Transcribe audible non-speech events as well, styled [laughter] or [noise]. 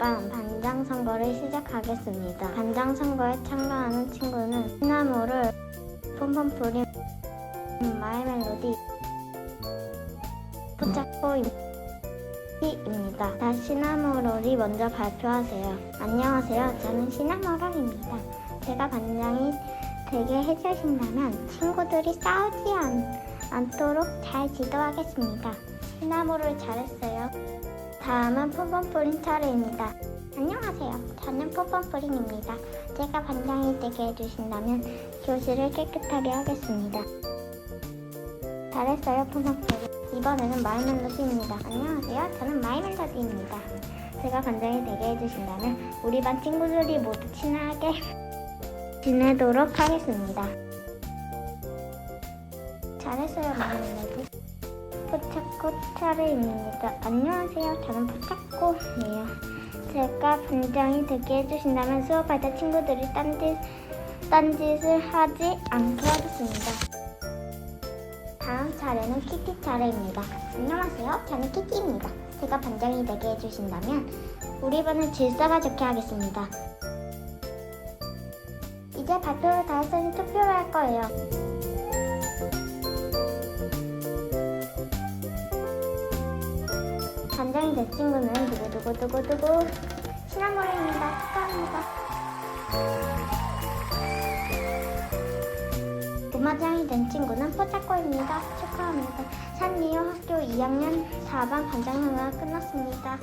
그럼 반장 선거를 시작하겠습니다. 반장 선거에 참가하는 친구는 시나모를 폼폼프림 마이 멜로디 포착코입니다. 자, 시나모롤이 먼저 발표하세요. 안녕하세요. 저는 시나모롤입니다. 제가 반장이 되게 해주신다면 친구들이 싸우지 않, 않도록 잘 지도하겠습니다. 시나모롤 잘했어요. 다음은 폼폼프린 차례입니다. 안녕하세요. 저는 폼폼프린입니다. 제가 반장이 되게 해주신다면 교실을 깨끗하게 하겠습니다. 잘했어요, 폼폼프린. 이번에는 마이멜로디입니다. 안녕하세요. 저는 마이멜로디입니다. 제가 반장이 되게 해주신다면 우리 반 친구들이 모두 친하게 [laughs] 지내도록 하겠습니다. 잘했어요, 마이멜로디. 포차코 차례입니다. 안녕하세요. 저는 포차코예요. 제가 반장이 되게 해주신다면 수업할 때 친구들이 딴짓, 딴짓을 하지 않게 하겠습니다. 다음 차례는 키티 차례입니다. 안녕하세요. 저는 키티입니다. 제가 반장이 되게 해주신다면 우리 반을 질서가 좋게 하겠습니다. 이제 발표를 다 했으니 투표를 할 거예요. 반장이 된 친구는 두구두구두구두구 시나모르입니다. 축하합니다. 부마장이 된 친구는 포차코입니다. 축하합니다. 산리오 학교 2학년 4반 반장 행사가 끝났습니다.